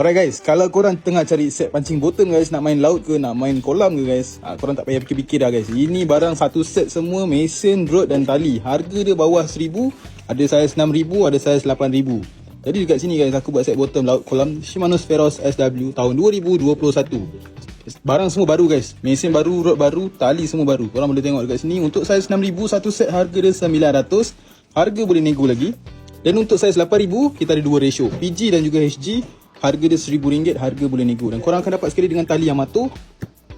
Alright guys, kalau korang tengah cari set pancing bottom guys, nak main laut ke, nak main kolam ke guys, ha, korang tak payah fikir-fikir dah guys. Ini barang satu set semua, mesin, rod dan tali. Harga dia bawah RM1,000, ada saiz RM6,000, ada saiz RM8,000. Jadi dekat sini guys, aku buat set bottom laut kolam Shimano Spheros SW tahun 2021. Barang semua baru guys, mesin baru, rod baru, tali semua baru. Korang boleh tengok dekat sini. Untuk saiz RM6,000, satu set harga dia RM900. Harga boleh nego lagi. Dan untuk saiz RM8,000, kita ada dua ratio, PG dan juga HG. Harga dia RM1,000, harga boleh nego. Dan korang akan dapat sekali dengan tali Yamato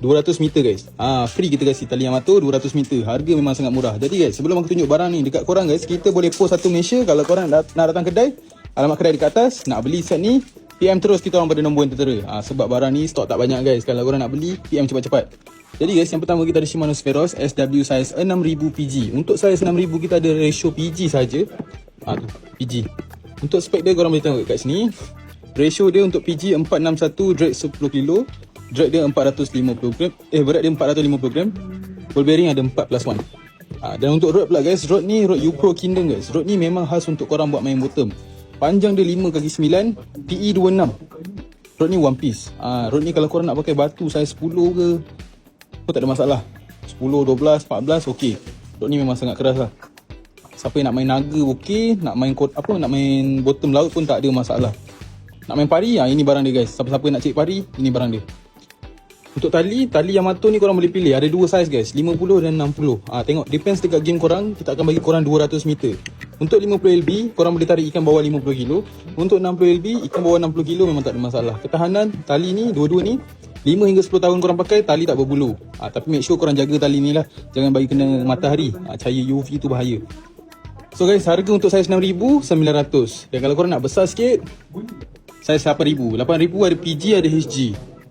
200 meter guys. Ah free kita kasih tali Yamato 200 meter. Harga memang sangat murah. Jadi guys, sebelum aku tunjuk barang ni dekat korang guys, kita boleh post satu Malaysia kalau korang nak, nak datang kedai. Alamat kedai dekat atas, nak beli set ni, PM terus kita orang pada nombor yang tertera. Ah sebab barang ni stok tak banyak guys. Kalau korang nak beli, PM cepat-cepat. Jadi guys, yang pertama kita ada Shimano Spheros SW size 6000 PG. Untuk size 6000 kita ada ratio PG saja. Ah tu, PG. Untuk spek dia korang boleh tengok kat sini. Ratio dia untuk PG 461 drag 10 kg. Drag dia 450 gram. Eh berat dia 450 gram. Ball bearing ada 4 plus 1. Ha, dan untuk rod pula guys, rod ni rod Upro Kingdom guys. Rod ni memang khas untuk korang buat main bottom. Panjang dia 5 kaki 9, PE 26. Rod ni one piece. Ha, rod ni kalau korang nak pakai batu saiz 10 ke, pun tak ada masalah. 10, 12, 14 okey. Rod ni memang sangat keras lah. Siapa yang nak main naga okey, nak main kot apa nak main bottom laut pun tak ada masalah. Nak main pari, ha, ini barang dia guys. Siapa-siapa nak cek pari, ini barang dia. Untuk tali, tali Yamato ni korang boleh pilih. Ada dua saiz guys, 50 dan 60. Ah ha, tengok depends dekat game korang, kita akan bagi korang 200 meter. Untuk 50 LB, korang boleh tarik ikan bawah 50 kg. Untuk 60 LB, ikan bawah 60 kg memang tak ada masalah. Ketahanan tali ni dua-dua ni 5 hingga 10 tahun korang pakai tali tak berbulu. Ah ha, tapi make sure korang jaga tali ni lah. Jangan bagi kena matahari. Ah ha, cahaya UV tu bahaya. So guys, harga untuk saiz 6000 900. Dan kalau korang nak besar sikit, Saiz 8000 8000 ada PG ada HG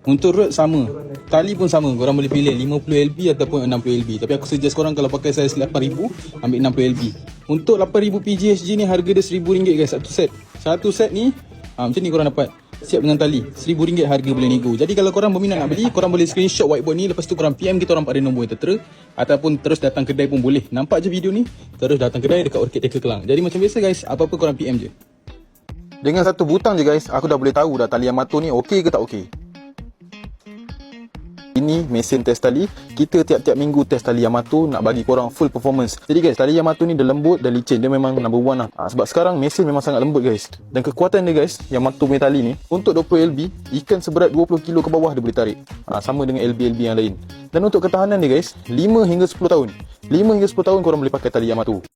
Untuk rod sama. Tali pun sama. Korang boleh pilih 50 LB ataupun 60 LB Tapi aku suggest korang kalau pakai saiz 8000 Ambil 60 LB Untuk 8000 PG HG ni harga dia RM1000 guys Satu set. Satu set ni ha, Macam ni korang dapat. Siap dengan tali. RM1000 harga boleh nego. Jadi kalau korang berminat nak beli Korang boleh screenshot whiteboard ni. Lepas tu korang PM kita orang pada nombor yang tertera. Ataupun terus datang kedai pun boleh. Nampak je video ni Terus datang kedai dekat Orchid Tackle Kelang. Jadi macam biasa guys Apa-apa korang PM je dengan satu butang je guys, aku dah boleh tahu dah tali Yamato ni okey ke tak okey. Ini mesin test tali. Kita tiap-tiap minggu test tali Yamato nak bagi korang full performance. Jadi guys, tali Yamato ni dia lembut dan licin. Dia memang number one lah. Ha, sebab sekarang mesin memang sangat lembut guys. Dan kekuatan dia guys, Yamato punya tali ni, untuk 20 LB, ikan seberat 20 kg ke bawah dia boleh tarik. Ha, sama dengan LB-LB yang lain. Dan untuk ketahanan dia guys, 5 hingga 10 tahun. 5 hingga 10 tahun korang boleh pakai tali Yamato.